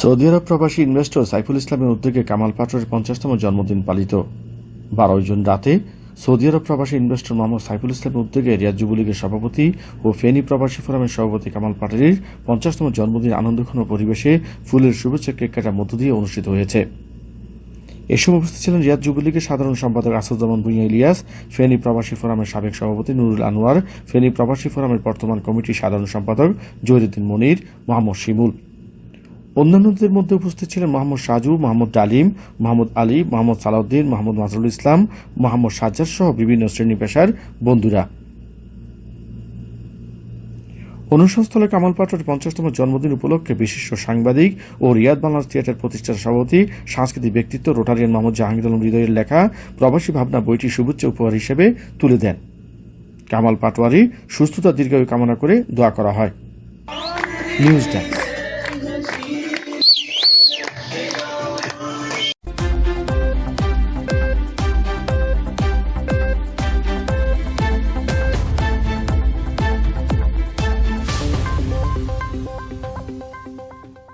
Saudi আরব প্রবাসী investor Saiful ইসলামের উদ্যোগে কামাল পাটোয়ারির পঞ্চাশতম জন্মদিন পালিত। বারোই জুন রাতে সৌদি আরব প্রবাসী ইনভেস্টর মোহাম্মদ সাইফুল ইসলামের উদ্যোগে রিয়াদ যুবলীগের সভাপতি ও ফেনী প্রবাসী ফোরামের সভাপতি কামাল পাটোয়ারির পঞ্চাশতম জন্মদিন আনন্দঘন পরিবেশে ফুলের শুভেচ্ছা কেক কাটার মধ্য দিয়ে অনুষ্ঠিত হয়েছে। এ সময় উপস্থিত ছিলেন রিয়াদ যুবলীগের সাধারণ সম্পাদক আসাদুজ্জামান ভুঁইয়া ইলিয়াস, ফেনী প্রবাসী ফোরামের সাবেক সভাপতি নুরুল আনোয়ার, ফেনী প্রবাসী ফোরামের বর্তমান কমিটির সাধারণ সম্পাদক জহিরুদ্দিন মনির, মোহাম্মদ শিমুল। অন্যান্যদের মধ্যে উপস্থিত ছিলেন মোহাম্মদ সাজু, মোহাম্মদ ডালিম, মোহাম্মদ আলী, মোহাম্মদ সালাউদ্দিন, মোহাম্মদ মাজরুল ইসলাম, মোহাম্মদ সাজ্জাদ সহ বিভিন্ন শ্রেণি পেশার বন্ধুরা। অনুষ্ঠানস্থলে কামাল পাটোয়ার পঞ্চাশতম জন্মদিন উপলক্ষে বিশিষ্ট সাংবাদিক ও রিয়াদ বাংলাদেশ থিয়েটার প্রতিষ্ঠার সভাপতি, সাংস্কৃতিক ব্যক্তিত্ব রোটারিয়ান মোহাম্মদ জাহাঙ্গীর আলম হৃদয়ের লেখা, প্রবাসী ভাবনা বইটি শুভেচ্ছা উপহার হিসেবে তুলে দেন। কামাল পাটোয়ারি সুস্থতা দীর্ঘায়ু কামনা করে দোয়া করা হয়। News desk. Amen.